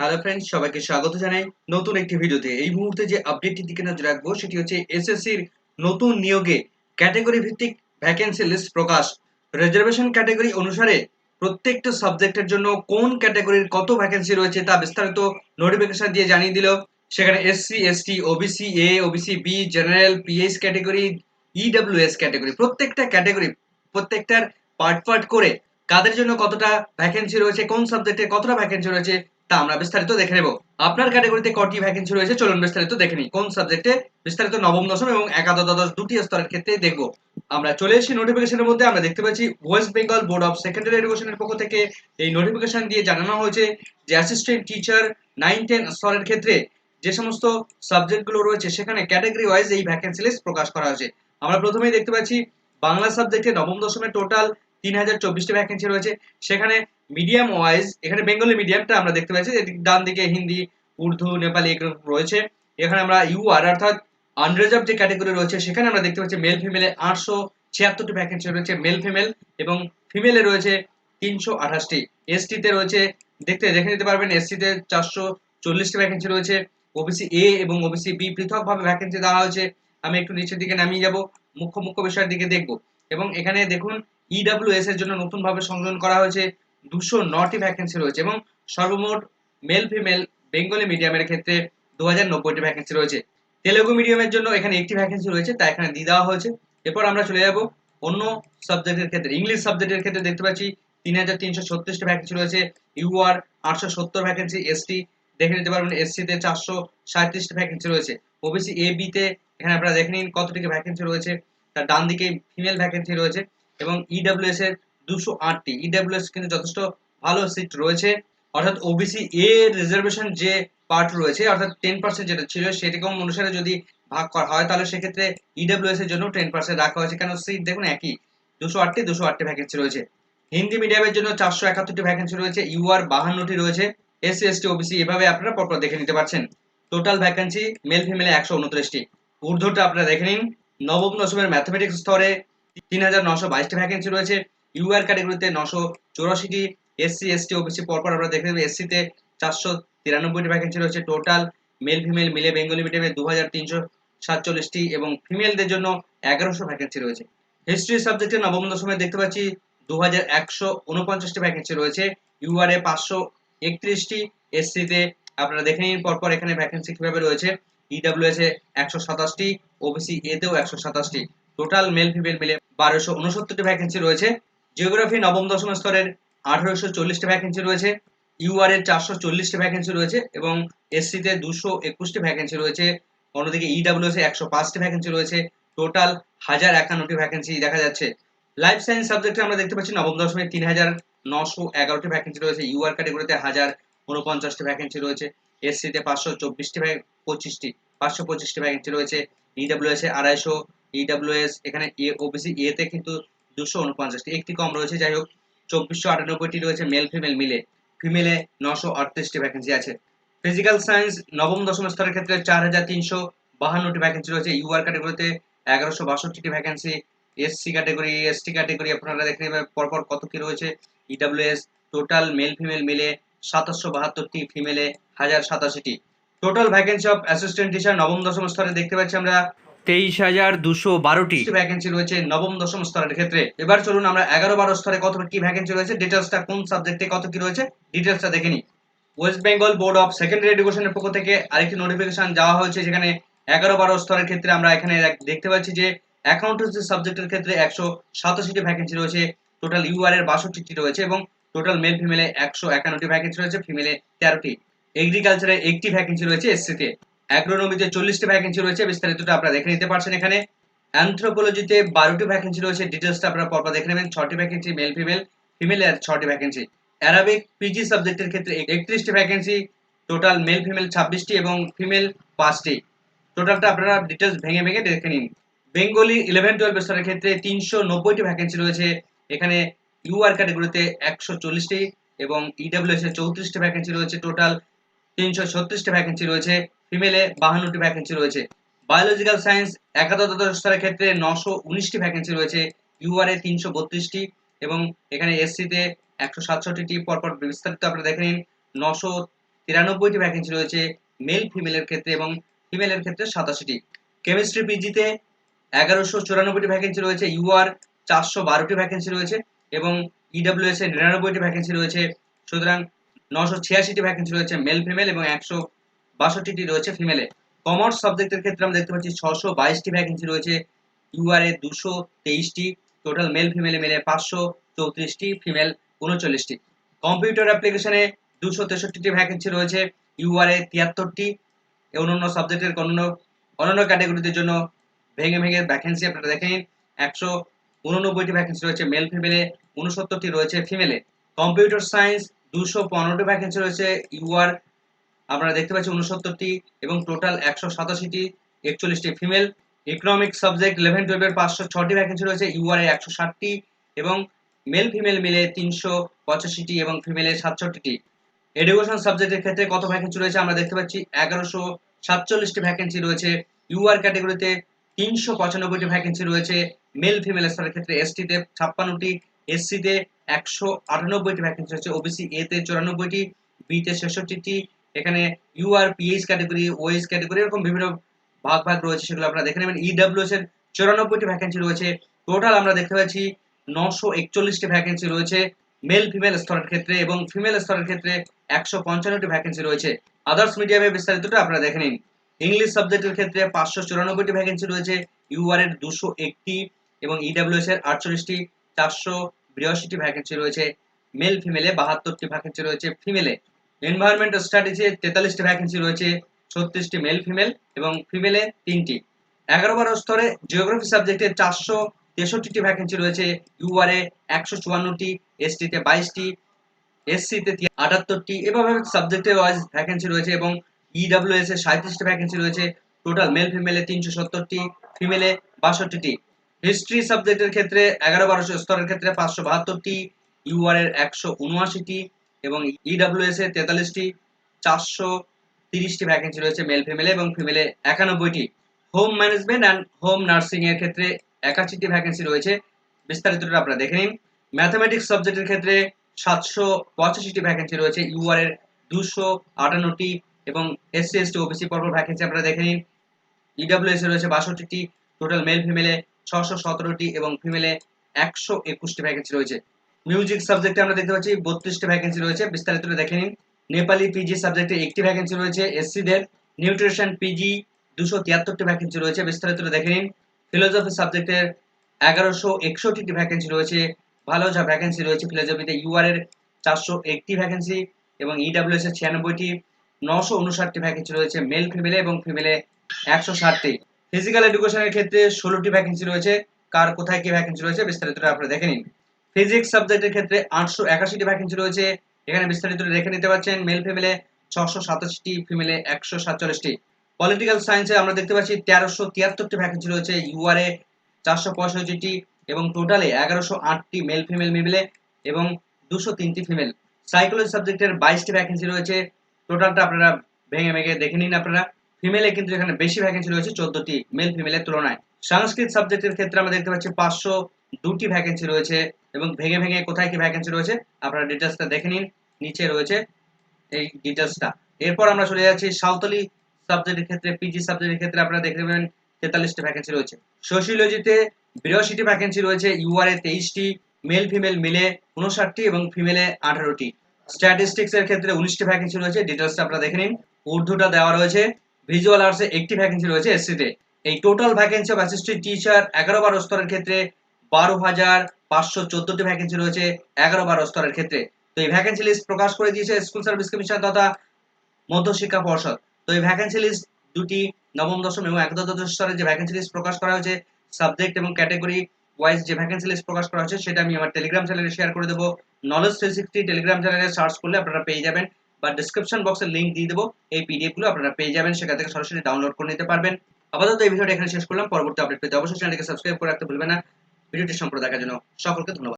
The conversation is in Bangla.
হ্যালো ফ্রেন্ডস সবাইকে স্বাগত জানাই নতুন একটি ভিডিওতে। এই মুহূর্তে যে আপডেটটির দিকে নজর রাখব, সেটি হচ্ছে এসএসসির নতুন নিয়োগে ক্যাটাগরি ভিত্তিক ভ্যাকেন্সি লিস্ট প্রকাশ। রিজার্ভেশন ক্যাটাগরি অনুসারে প্রত্যেকটা সাবজেক্টের জন্য কোন ক্যাটাগরির কত ভ্যাকেন্সি রয়েছে তা বিস্তারিত নোটিফিকেশন দিয়ে জানিয়ে দিল। সেখানে SC ST OBC A OBC B general PH category EWS category প্রত্যেকটা ক্যাটাগরি প্রত্যেকটার পার্ট পার্ট করে কাদের জন্য কতটা ভ্যাকেন্সি রয়েছে, কোন সাবজেক্টে কতটা ভ্যাকেন্সি রয়েছে তা আমরা বিস্তারিত দেখে নেব। আপনার ক্যাটাগরিতে কটি ভ্যাকেন্সি রয়েছে? চলুন বিস্তারিত দেখে নিই। কোন সাবজেক্টে বিস্তারিত নবম, দশম এবং একাদশ দ্বাদশ দুটি স্তরের ক্ষেত্রে দেখব। আমরা চলে এসেছি নোটিফিকেশনের মধ্যে। আমরা দেখতে পাচ্ছি West Bengal board of secondary এডুকেশনের পক্ষ থেকে এই নোটিফিকেশন দিয়ে জানানো হয়েছে যে অ্যাসিস্ট্যান্ট টিচার নাইন টেন স্তরের ক্ষেত্রে যে সমস্ত সাবজেক্টগুলো রয়েছে, সেখানে ক্যাটাগরি ওয়াইজ এই ভ্যাকেন্সি লিস্ট প্রকাশ করা হয়েছে। আমরা প্রথমেই দেখতে পাচ্ছি বাংলা সাবজেক্টে নবম, দশমে টোটাল তিন হাজার চব্বিশটি ভ্যাকেন্সি রয়েছে। সেখানে মিডিয়াম ওয়াইজ এখানে বেঙ্গলি মিডিয়ামটা আমরা দেখতে পাচ্ছি ডান দিকে হিন্দি, উর্দু, নেপালি এগুলো রয়েছে। এখানে আমরা ইউআর অর্থাৎ আনরিজার্ভ যে ক্যাটাগরি রয়েছে, সেখানে আমরা দেখতে পাচ্ছি মেল ফিমেলে আটশো ছিয়াত্তরটি ভ্যাকেন্সি রয়েছে মেল ফিমেল এবং ফিমেলে রয়েছে তিনশো আঠাশটি। এসটিতে রয়েছে, দেখতে, দেখে নিতে পারবেন এসটিতে চারশো চল্লিশটি ভ্যাকেন্সি রয়েছে। ওবিসি এ এবং ওবিসি বি পৃথকভাবে ভ্যাকেন্সি দেওয়া হয়েছে। আমি একটু নিচের দিকে নামিয়ে যাব, মুখ্য মুখ্য বিষয়ের দিকে দেখব। এবং এখানে দেখুন ইডাব্লিউ এস এর জন্য নতুনভাবে সংযোজন করা হয়েছে। দুশো নটি ভ্যাকেন্সি রয়েছে এবং সর্বমোট মেল ফিমেল বেঙ্গলি মিডিয়ামের ক্ষেত্রে দু হাজার নব্বইটি ভ্যাকেন্সি রয়েছে। তেলেগু মিডিয়ামের জন্য এখানে একটি ভ্যাকেন্সি রয়েছে, তা এখানে দিয়ে দেওয়া হয়েছে। এরপর আমরা চলে যাব অন্য সাবজেক্টের ক্ষেত্রে। ইংলিশ সাবজেক্টের ক্ষেত্রে দেখতে পাচ্ছি তিন হাজার তিনশো ছত্রিশটি ভ্যাকেন্সি রয়েছে ইউআর আটশো সত্তর ভ্যাকেন্সি এসটি দেখে নিতে পারবেন এসসিতে চারশো সাঁত্রিশটি ভ্যাকেন্সি রয়েছে। ওবিসি এ বিতে এখানে আপনারা দেখে নিন কতটি ভ্যাকেন্সি রয়েছে। তার ডান দিকে ফিমেল ভ্যাকেন্সি রয়েছে এবং ইডাব্লিউএস এর দুশো আটটি ইডাব্লিউএস কিন্তু যথেষ্ট ভালো সিট রয়েছে। অর্থাৎ ওবিসি এ রিজার্ভেশন যে পার্ট রয়েছে, অর্থাৎ টেন পার্সেন্ট যেটা ছিল, সেরকম অনুসারে যদি ভাগ করা হয়, তাহলে সেক্ষেত্রে ইডাব্লিউএস এর জন্য টেন পার্সেন্ট রাখা হয়েছে। কেন সিট দেখুন একই, দুশো আটটি দুশো আটটি ভ্যাকেন্সি রয়েছে। হিন্দি মিডিয়ামের জন্য চারশো একাত্তরটি ভ্যাকেন্সি রয়েছে। ইউআর বাহান্নটি রয়েছে। এসসি এসটি ওবিসি এভাবে আপনারা পরপর দেখে নিতে পারছেন। টোটাল ভ্যাকেন্সি মেল ফিমেলে একশো উনত্রিশটি। ঊর্ধ্বটা আপনারা দেখে নিন। নবম, দশমের ম্যাথমেটিক্স স্তরে তিন হাজার নশো বাইশটি ভ্যাকেন্সি রয়েছে। ইউআর ক্যাটাগরিতে নশো চৌরাশিটি এসসি এসটি ওবিসি পরপর আমরা দেখে নেব। এসসিতে চারশো তিরানব্বইটি ভ্যাকেন্সি রয়েছে টোটাল মেল ফিমেল মিলে বেঙ্গলি মিডিয়ামে দু হাজার তিনশো সাতচল্লিশটি এবং ফিমেলদের জন্য এগারোশো ভ্যাকেন্সি রয়েছে। হিস্ট্রি সাবজেক্টে নবম, দশমে দেখতে পাচ্ছি দু হাজার একশো উনপঞ্চাশটি ভ্যাকেন্সি রয়েছে। ইউআর এ পাঁচশো একত্রিশটি। এসসিতে আপনারা দেখে নিন পরপর এখানে ভ্যাকেন্সি কীভাবে রয়েছে। ইডাব্লিউএস এ একশো সাতাশটি ওবিসি এতেও একশো সাতাশটি। টোটাল মেল ফিমেল মিলে বারোশো উনসত্তরটি ভ্যাকেন্সি রয়েছে। জিওগ্রাফি নবম, দশম স্তরের আঠারোশো চল্লিশটি ভ্যাকেন্সি রয়েছে ইউআর এর চারশো চল্লিশটি ভ্যাকেন্সি রয়েছে এবং এসসিতে দুশো একুশটি ভ্যাকেন্সি রয়েছে, অন্যদিকে ইডাব্লিউএস এ একশো পাঁচটি ভ্যাকেন্সি রয়েছে টোটাল হাজার একান্নটি ভ্যাকেন্সি দেখা যাচ্ছে। লাইফ সায়েন্স সাবজেক্টে আমরা দেখতে পাচ্ছি নবম, দশমে তিন হাজার নশো এগারোটি ভ্যাকেন্সি রয়েছে ইউআর ক্যাটাগরিতে হাজার উনপঞ্চাশটি ভ্যাকেন্সি রয়েছে এসসিতে পাঁচশো চব্বিশটি পঁচিশটি, পাঁচশো পঁচিশটি ভ্যাকেন্সি রয়েছে ইডাব্লিউএস এ আড়াইশো ইডাব্লিউএস এখানে এ ওবিসি এতে কিন্তু দুশো উনপঞ্চাশটি। একটি কম রয়েছে, যাই হোক, চব্বিশশো আটানব্বইটি রয়েছে মেল ফিমেল মিলে। ফিমেলে নশো আটত্রিশটি ভ্যাকেন্সি আছে। ফিজিক্যাল সায়েন্স নবম, দশম স্তরের ক্ষেত্রে চার হাজার তিনশো বাহান্নটি ভ্যাকেন্সি রয়েছে। ইউআর ক্যাটাগরিতে এগারোশো বাষট্টিটি vacancy SC category ST category আপনারা দেখে নেবেন পরপর কত কি রয়েছে। ইডাব্লিউএস টোটাল মেল ফিমেল মিলে সাতাশশো বাহাত্তরটি ফিমেলে হাজার সাতাশিটি। Total vacancy of assistant teacher নবম, দশম স্তরে দেখতে পাচ্ছি আমরা তেইশ হাজার দুশো বারোটি। ভ্যাকেন্সি রয়েছে নবম, দশম স্তরের ক্ষেত্রে। এবার চলুন আমরা এগারো, বারো স্তরে কত কি ভ্যাকেন্সি রয়েছে ডিটেলসটা কোন সাবজেক্টে কত কি রয়েছে ডিটেলসটা দেখে নিই। West Bengal board of secondary এডুকেশনের পক্ষ থেকে আরেকটি নোটিফিকেশন যাওয়া হয়েছে, যেখানে এগারো, বারো স্তরের ক্ষেত্রে আমরা এখানে দেখতে পাচ্ছি যে অ্যাকাউন্টেন্সি সাবজেক্টের ক্ষেত্রে একশো সাতাশিটি ভ্যাকেন্সি রয়েছে টোটাল ইউআর এর বাষট্টিটি রয়েছে এবং টোটাল মেল ফিমেলে একশো একান্নটি ভ্যাকেন্সি রয়েছে ফিমেলে তেরোটি। এগ্রিকালচারে একটি ভ্যাকেন্সি রয়েছে এসসিতে অ্যাগ্রোনমিতে চল্লিশটি ভ্যাকেন্সি রয়েছে, বিস্তারিতটা আপনারা দেখে নিতে পারছেন এখানে। অ্যান্থ্রোপোলজিতে বারোটি ভ্যাকেন্সি রয়েছে ডিটেলসটা আপনারা পরপর দেখে নেবেন। ছটি ভ্যাকেন্সি মেল ফিমেল ফিমেল ছটি ভ্যাকেন্সি অ্যারাবিক পিজি সাবজেক্টের ক্ষেত্রে একত্রিশটি ভ্যাকেন্সি টোটাল মেল ফিমেল ছাব্বিশটি এবং ফিমেল পাঁচটি। টোটালটা আপনারা ডিটেলস ভেঙে ভেঙে দেখে নিন। বেঙ্গলি ইলেভেন টুয়েলভ স্তরের ক্ষেত্রে তিনশো নব্বইটি ভ্যাকেন্সি রয়েছে। এখানে ইউআর ক্যাটাগরিতে একশো চল্লিশটি এবং ইডাব্লিউএস এর চৌত্রিশটি ভ্যাকেন্সি রয়েছে। টোটাল তিনশো ছত্রিশটি ভ্যাকেন্সি রয়েছে। ফিমেলে বাহান্নটি ভ্যাকেন্সি রয়েছে। বায়োলজিক্যাল সায়েন্স একাদশ স্তরের ক্ষেত্রে নশো উনিশটি ভ্যাকেন্সি রয়েছে। ইউআর এ তিনশো বত্রিশটি এবং এখানে এসসিতে একশো সাতষট্টিটি। পরপর বিস্তারিত আপনারা দেখে নিন। নশো তিরানব্বইটি ভ্যাকেন্সি রয়েছে মেল ফিমেলের ক্ষেত্রে এবং ফিমেলের ক্ষেত্রে সাতাশিটি। কেমিস্ট্রি পিজিতে এগারোশো চুরানব্বইটি ভ্যাকেন্সি রয়েছে। ইউআর চারশো বারোটি ভ্যাকেন্সি রয়েছে এবং ইডাব্লিউএস এ নিরানব্বইটি ভ্যাকেন্সি রয়েছে। সুতরাং নশো ছিয়াশিটি ভ্যাকেন্সি রয়েছে মেল ফিমেল এবং একশো বাষট্টিটি রয়েছে ফিমেলে কমার্স সাবজেক্টের ক্ষেত্রে আমরা দেখতে পাচ্ছি ছশো বাইশটি ভ্যাকেন্সি রয়েছে। ইউআর এ দুশো তেইশটি টোটাল মেল ফিমেলে মিলে পাঁচশো চৌত্রিশটি ফিমেল উনচল্লিশটি। কম্পিউটার অ্যাপ্লিকেশনে দুশো তেষট্টিটি ভ্যাকেন্সি রয়েছে ইউআর এ তিয়াত্তরটি। অন্যান্য সাবজেক্টের অন্যান্য অন্যান্য ক্যাটাগরিদের জন্য ভেঙে ভেঙে ভ্যাকেন্সি আপনারা দেখে নিন একশো উননব্বইটি ভ্যাকেন্সি রয়েছে মেল ফিমেলে উনসত্তরটি রয়েছে ফিমেলে কম্পিউটার সায়েন্স দুশো পনেরোটি ভ্যাকেন্সি রয়েছে ইউআর আপনারা দেখতে পাচ্ছেন উনসত্তরটি এবং টোটাল একশো সাতাশিটি, একচল্লিশটি ফিমেল ইকোনমিক সাবজেক্ট ইলেভেন টুয়েলভের পাঁচশো ছটি ভ্যাকেন্সি রয়েছে ইউআর একশো ষাটটি এবং মেল ফিমেল মিলে তিনশো পঁচাশিটি এবং ফিমেলে সাতষট্টিটি। এডুকেশন সাবজেক্টের ক্ষেত্রে কত ভ্যাকেন্সি রয়েছে আমরা দেখতে পাচ্ছি, এগারোশো সাতচল্লিশটি ভ্যাকেন্সি রয়েছে। ইউআর ক্যাটাগরিতে তিনশো পঁচানব্বইটি ভ্যাকেন্সি রয়েছে মেল ফিমেল স্তরের ক্ষেত্রে এসটিতে ছাপ্পান্নটি এসসিতে একশো আটানব্বইটি ভ্যাকেন্সি রয়েছে ওবিসি এতে চুরানব্বইটি বিতে ছেষট্টিটি এখানে UR PH category OH category এরকম বিভিন্ন ভাগ ভাগ রয়েছে, সেগুলো আপনারা দেখে নেবেন। ইডাব্লিউএস এর চুরানব্বইটি ভ্যাকেন্সি রয়েছে। টোটাল আমরা দেখতে পাচ্ছি নশো একচল্লিশটি ভ্যাকেন্সি রয়েছে মেল ফিমেল স্তরের ক্ষেত্রে এবং ফিমেল স্তরের ক্ষেত্রে একশো পঞ্চান্নটি ভ্যাকেন্সি রয়েছে। আদার্স মিডিয়ামে বিস্তারিতটা আপনারা দেখে নিন। ইংলিশ সাবজেক্টের ক্ষেত্রে পাঁচশো চুরানব্বইটি ভ্যাকেন্সি রয়েছে। ইউআর এর দুশো একটি এবং ইডাব্লিউএস এর আটচল্লিশটি, চারশো বিরাশিটি ভ্যাকেন্সি রয়েছে। মেল ফিমেলে বাহাত্তরটি ভ্যাকেন্সি রয়েছে। ফিমেলে এনভায়রনমেন্ট স্টাডিজে তেতাল্লিশটি ভ্যাকেন্সি রয়েছে, ছত্রিশটি মেল ফিমেল এবং ফিমেলে তিনটি। এগারো বারো স্তরে জিওগ্রাফি সাবজেক্টে চারশো তেষট্টিটি ভ্যাকেন্সি রয়েছে ইউআর এ একশো চুয়ান্নটি এসটিতে বাইশটি এসসিতে আটাত্তরটি, এভাবে সাবজেক্টে ওয়াইজ ভ্যাকেন্সি রয়েছে এবং ইডাব্লিউএস এ সাঁত্রিশটি ভ্যাকেন্সি রয়েছে টোটাল মেল ফিমেলে তিনশো সত্তরটি ফিমেলে বাষট্টিটি। হিস্ট্রি সাবজেক্টের ক্ষেত্রে এগারো বারোশো স্তরের ক্ষেত্রে পাঁচশো বাহাত্তরটি ইউআর এর একশো উনআশিটি এবং ইডাব্লিউএস এ তেতাল্লিশটি চারশো তিরিশটি ভ্যাকেন্সি রয়েছে মেল ফিমেলে এবং ফিমেলে একানব্বইটি। Home management and home nursing এর ক্ষেত্রে একাশিটি ভ্যাকেন্সি রয়েছে। বিস্তারিতটা আপনারা দেখে নিন। ম্যাথমেটিক্স সাবজেক্টের ক্ষেত্রে সাতশো পঁচাশিটি ভ্যাকেন্সি রয়েছে। ইউআর এর দুশো আটান্নটি এবং এসসি এসটি ওবিসি পর্ব ভ্যাকেন্সি আপনারা দেখে নিন। ইডাব্লিউএস এ রয়েছে বাষট্টিটি। টোটাল মেল ফিমেলে ছশো সতেরোটি এবং ফিমেলে একশো একুশটি ভ্যাকেন্সি রয়েছে। মিউজিক সাবজেক্টে আমরা দেখতে পাচ্ছি বত্রিশটি ভ্যাকেন্সি রয়েছে, বিস্তারিত দেখে নিন। নেপালি পিজি সাবজেক্টে একটি ভ্যাকেন্সি রয়েছে এসসিদের নিউট্রিশন পিজি দুশো তিয়াত্তরটি ভ্যাকেন্সি রয়েছে, বিস্তারিত দেখে নিন। ফিলোসফি সাবজেক্টের এগারোশো একষট্টিটি ভ্যাকেন্সি রয়েছে, ভালো যা ভ্যাকেন্সি রয়েছে ফিলোজফিতে ইউআর এর চারশো একটি ভ্যাকেন্সি এবং ইডাব্লিউএস এর ছিয়ানব্বইটি, নশো উনষাটটি ভ্যাকেন্সি রয়েছে মেল ফিমেলে এবং ফিমেলে একশো ষাটটি। ফিজিক্যাল এডুকেশনের ক্ষেত্রে ষোলোটি ভ্যাকেন্সি রয়েছে, কার কোথায় কি ভ্যাকেন্সি রয়েছে বিস্তারিতটা আপনারা দেখে নিন। ফিজিক্স সাবজেক্টের ক্ষেত্রে আটশো একাশিটি ভ্যাকেন্সি রয়েছে। এখানে বিস্তারিত রেখে নিতে পারছেন মেল ফিমেলে ছশো সাতাশটি ফিমেলে একশো সাতচল্লিশটি। পলিটিক্যাল সায়েন্সে আমরা দেখতে পাচ্ছি তেরোশো তিয়াত্তরটি ভ্যাকেন্সি রয়েছে ইউআরএ চারশো পঁয়ষট্টিটি এবং টোটালে এগারোশো আটটি মেল ফিমেল মিলে এবং দুশো তিনটি ফিমেল সাইকোলজি সাবজেক্টের বাইশটি ভ্যাকেন্সি রয়েছে। টোটালটা আপনারা ভেঙে ভেঙে দেখে নিন আপনারা। ফিমেলে কিন্তু এখানে বেশি ভ্যাকেন্সি রয়েছে, চোদ্দটি মেল ফিমেলের তুলনায়। সংস্কৃত সাবজেক্টের ক্ষেত্রে আমরা দেখতে পাচ্ছি পাঁচশো দুটি ভ্যাকেন্সি রয়েছে এবং ভেঙে ভেঙে কোথায় কি ভ্যাকেন্সি রয়েছে, আপনারা ডিটেলসটা দেখে নিন, নিচে রয়েছে এই ডিটেলসটা এরপর আমরা চলে যাচ্ছি সাঁওতালি সাবজেক্টের ক্ষেত্রে পিজি সাবজেক্টের ক্ষেত্রে আপনারা দেখতে পাবেন তেতাল্লিশটি ভ্যাকেন্সি রয়েছে। সোশিওলজিতে বিরাশিটি ভ্যাকেন্সি রয়েছে ইউআরএ তেইশটি মেল ফিমেল মিলে উনষাটটি এবং ফিমেলে আঠারোটি। স্ট্যাটিস্টিক্স এর ক্ষেত্রে উনিশটি ভ্যাকেন্সি রয়েছে ডিটেলসটা আপনারা দেখে নিন। উর্দুটা দেওয়া রয়েছে ভিজুয়াল আর্টসে একটি ভ্যাকেন্সি রয়েছে এসসিতে এই total vacancy of assistant teacher এগারো বারো স্তরের ক্ষেত্রে বারো হাজার পাঁচশো চোদ্দটি ভ্যাকেন্সি রয়েছে এগারো বারো স্তরের ক্ষেত্রে। তো এই ভ্যাকেন্সি লিস্ট প্রকাশ করে দিয়েছে স্কুল সার্ভিস কমিশন তথা মধ্যশিক্ষা পর্ষদ। তো এই ভ্যাকেন্সি লিস্ট দুটি নবম, দশম এবং একাদশ স্তরের যে ভ্যাকেন্সি লিস্ট প্রকাশ করা হয়েছে সাবজেক্ট এবং ক্যাটাগরি ওয়াইজ যে ভ্যাকেন্সি লিস্ট প্রকাশ করা হয়েছে, সেটা আমি আমার টেলিগ্রাম চ্যানেলে শেয়ার করে দেবো। নলেজ থ্রি সিক্সটি টেলিগ্রাম চ্যানেলে সার্চ করলে আপনারা পেয়ে যাবেন বা ডিসক্রিপশন বক্সে লিঙ্ক দিয়ে দেবো। এই পিডিএফগুলো আপনারা পেয়ে যাবেন, সেখান থেকে সরাসরি ডাউনলোড করে নিতে পারবেন। আপাতত এই ভিডিওটা এখানে শেষ করলাম। পরবর্তী আপডেট পেতে অবশ্যই চ্যানেলকে সাবস্ক্রাইব করে রাখতে ভুলবেন না। ভিডিওটি সম্পূর্ণ দেখার জন্য সকলকে ধন্যবাদ।